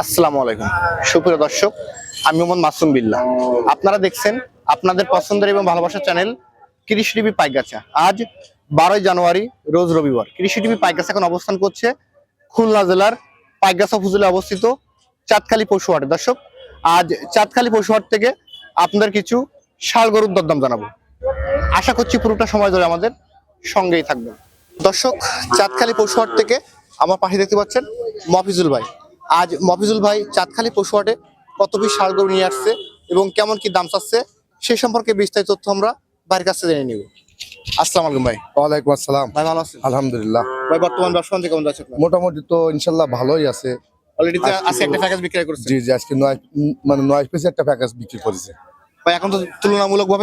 আসসালামু আলাইকুম। সুপ্রিয় দর্শক, আমি মোহাম্মদ মাসুম বিল্লাহ। আপনারা দেখছেন আপনাদের পছন্দের এবং ভালোবাসার চ্যানেল কৃষি টিভি পাইগাছা আজ বারোই জানুয়ারি, রোজ রবিবার। কৃষি টিভি পাইগাছা এখন অবস্থান করছে খুলনা জেলার পাইগাছা উপজেলা অবস্থিত চাঁদখালি পশুহাটে। দর্শক, আজ চাঁদখালি পশুহাট থেকে আপনাদের কিছু ষাড় গরুর দরদাম জানাব। আশা করছি পুরোটা সময় ধরে আমাদের সঙ্গেই থাকবেন। দর্শক, চাঁদখালি পশুহাট থেকে আমার পাশে দেখতে পাচ্ছেন মফিজুল ভাই। আজ মফিজুল ভাই চাঁদখালি পশুহাটে কত পিস ষাড় গরু নিয়ে আসছে এবং কেমন কি দাম চাচ্ছে সে সম্পর্কে বিস্তারিত তথ্য আমরা ভাইয়ের কাছে জেনে নিব। আসসালামু আলাইকুম ভাই। ওয়ালাইকুম আসসালাম। ভাই ভালো আছেন? আলহামদুলিল্লাহ। ভাই বর্তমান ব্যবসা কেমন যাচ্ছে মোটামুটি তো ইনশাল্লাহ ভালোই আছে। অলরেডি আজকে আজকে একটা তো- প্যাকেজ বিক্রি করছে জি জি আজকে নয় মানে নয় পিসে একটা প্যাকেজ বিক্রি করেছে। ভাই এখন তো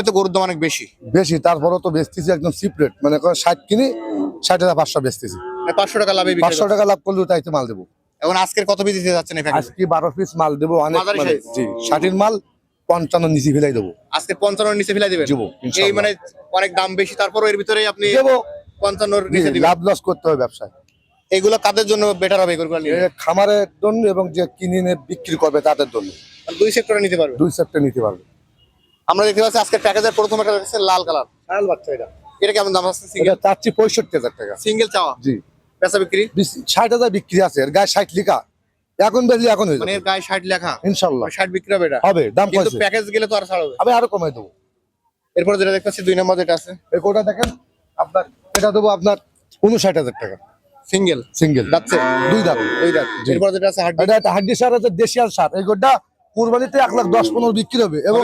তো গরুর দাম অনেক বেশি। বেশি তারপরেও তো বেচতেছি একদম সিপ্রেট মানে ষাট কিনি ষাট হাজার পাঁচশো বেচতেছি। মানে পাঁচশো টাকা লাভে পাঁচশো। টাকা লাভ করলেও তাইতে মাল দেবো। এখন আজকের কত পিস দিতে যাচ্ছেন এই প্যাকেজ আজকে বারো পিস মাল দেবো অনেক মানে জি ষাটের মাল পঞ্চান্ন নিচে ফেলাই দেবো। আজকে পঞ্চান্ন নিচে ফেলাই দিবেন? দেবো এই মানে অনেক দাম বেশি তারপর এর ভিতরে আপনি দেবো। পঞ্চান্নর নিচে দিবেন? লাভ লস করতে হবে ব্যবসায়। এগুলো কাদের জন্য বেটার হবে এগুলো খামারের জন্য এবং যে কিনে বিক্রি করবে তাদের জন্য। দুই সেক্টরে নিতে পারবে? দুই সেক্টর নিতে পারবে। আমরা দেখতে পাচ্ছি আজকের প্যাকেজের প্রথম একটা লাল কালার। লাল বাচ্চা এটা। এটা কেমন দাম আছে? এটা সিঙ্গেল চাচ্ছি পঁয়ষট্টি হাজার টাকা। সিঙ্গেল চাওয়া? জি। বিক্রি? ষাট হাজার বিক্রি আছে এর গায়ে ষাট লিখা। এখন বেশি এখন হয়ে মানে যাবে। এর গায়ে ষাট লেখা? ইনশাল্লাহ। ষাট বিক্রি হবে এটা? হবে দাম কিন্তু প্যাকেজ গেলে তো আর আমি আরও কমাই দেবো। এরপর যেটা দেখতে পাচ্ছি দুই নম্বর যেটা আছে। এই কোটা দেখেন আপনার এটা দেবো আপনার উনষাট হাজার টাকা। সিঙ্গেল সিঙ্গেল দুই দাম দুই দাঁত। এরপর যেটা আছে হার্ড এটা হাড্ডি সার আছে দেশিয়াল সার। এই গোটা কুরবানিতে এক লাখ দশ পনেরো বিক্রি হবে এবং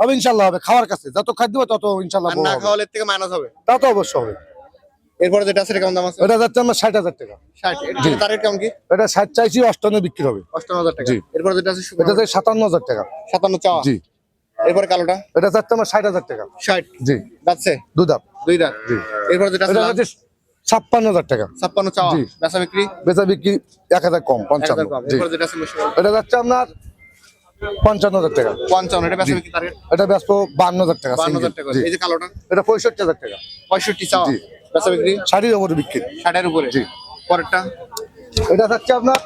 হবে ইনশাল্লাহ হবে। খাওয়ার কাছে যত খাদ্য হবে তত ইনশাল্লাহ না খাওয়ালে এর থেকে মাইনাস হবে। তা তো অবশ্য হবে। এরপর যেটা আছে কেমন দাম আছে? এটা যাচ্ছে আমার ষাট হাজার টাকা। ষাট। তার কেমন কি? এটা ষাট চাইছি অষ্টান্ন বিক্রি হবে। অষ্টান্ন হাজার টাকা। এরপর যেটা আছে এটা যাচ্ছে সাতান্ন হাজার টাকা। সাতান্ন চাওয়া। জি। এরপরে কালোটা? এটা যাচ্ছে আমার ষাট হাজার টাকা। ষাট। জি। যাচ্ছে? দু দাম দুই জি। এরপর যেটা আছে ছাপ্পান্ন হাজার টাকা। ছাপ্পান্ন চাওয়া। বেচা বিক্রি? বেচা বিক্রি এক হাজার কম পঞ্চান্ন। এটা যাচ্ছে আপনার পঞ্চান্ন হাজার টাকা। পঞ্চান্ন। এটা বেচা বিক্রি এটা ব্যস্ত বান্ন হাজার টাকা বান্ন হাজার টাকা। এই যে কালোটা? এটা পঁয়ষট্টি হাজার টাকা। পঁয়ষট্টি চাওয়া। বেচা বিক্রি? শাড়ির ওপরে বিক্রি। ষাটের উপরে? জি। পরেরটা? এটা যাচ্ছে আপনার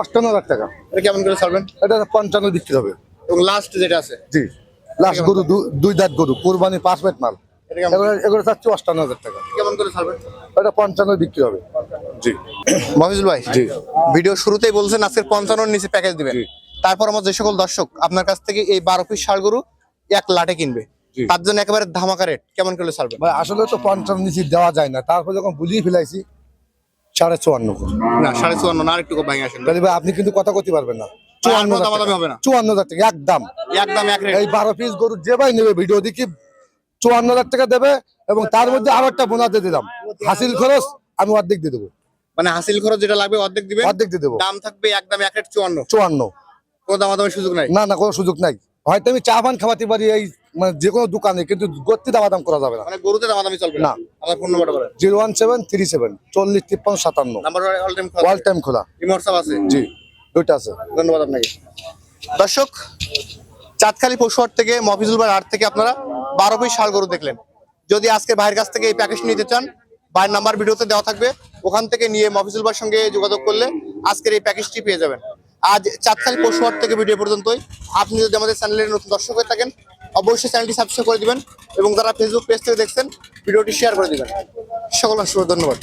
অষ্টান্ন হাজার টাকা। এটা কেমন করে ছাড়বেন? এটা পঞ্চান্ন বিক্রি হবে। এবং লাস্ট যেটা আছে? জি। লাস্ট গরু দুই দাঁত গরু কোরবানি পাঁচ পেট মাল। এটা এগুলো চাচ্ছি অষ্টান্ন হাজার টাকা। কেমন করে ছাড়বেন? এটা পঞ্চান্ন বিক্রি হবে। জি। মফিজুল ভাই জি। ভিডিও শুরুতেই বলছেন আজকের পঞ্চান্নর নিচে প্যাকেজ দিবেন। তারপর আমার যে সকল দর্শক আপনার কাছ থেকে এই বারো পিস ষাড় গরু এক লাটে কিনবে। তার জন্য একেবারে ধামাকা রেট কেমন করে ছাড়বেন ভাই আসলে তো পঞ্চান্ন নিচে দেওয়া যায় না। তারপর যখন বুঝিয়ে ফেলাইছি সাড়ে চুয়ান্ন না সাড়ে চুয়ান্ন না আর একটু ভাঙে আসেন। তাহলে ভাই আপনি কিন্তু কথা করতে পারবেন না। চুয়ান্ন হাজার টাকা। একদম। একদম এই বারো পিস গরু যে ভাই নেবে ভিডিও দেখি চুয়ান্ন হাজার টাকা দেবে এবং তার মধ্যে আরও একটা বোনাস দিয়ে দিলাম। হাসিল খরচ আমি অর্ধেক দিয়ে দেবো। মানে হাসিল খরচ যেটা লাগবে অর্ধেক দিবেন? অর্ধেক দিয়ে দেবো। দাম থাকবে একদম এক রেট চুয়ান্ন। চুয়ান্ন। কোনো দামাদামের সুযোগ নাই? না না কোনো সুযোগ নাই। হয়তো আমি চা পান খাওয়াতে পারি এই মানে যে কোনো দোকানে কিন্তু গত্তি দামা দাম করা যাবে না। মানে গরুতে দামাদামি চলবে না। আমার ফোন নাম্বারটা বলেন। Zero one seven three seven চল্লিশ তিপ্পান্ন সাতান্ন। নাম্বার অল টাইম খোলা অল টাইম খোলা। ইমোটসঅ্যাপ আছে? জি দুইটা আছে। ধন্যবাদ আপনাকে। দর্শক চাঁদখালি পশুহাট থেকে মফিজুল ভাই হাট থেকে আপনারা বারো পিস শাল গরু দেখলেন। যদি আজকে ভাইয়ের কাছ থেকে এই প্যাকেজ নিতে চান ভাইয়ের নাম্বার ভিডিওতে দেওয়া থাকবে। ওখান থেকে নিয়ে মফিজুল ভাইয়ের সঙ্গে যোগাযোগ করলে আজকের এই প্যাকেজটি পেয়ে যাবেন। আজ চাঁদখালি পশুহাট থেকে ভিডিও পর্যন্তই। আপনি যদি আমাদের চ্যানেলের নতুন দর্শক হয়ে থাকেন অবশ্যই চ্যানেলটি সাবস্ক্রাইব করে দিবেন এবং যারা ফেসবুক পেজ থেকে দেখছেন, ভিডিওটি শেয়ার করে দিবেন। সকল অসংখ্য ধন্যবাদ।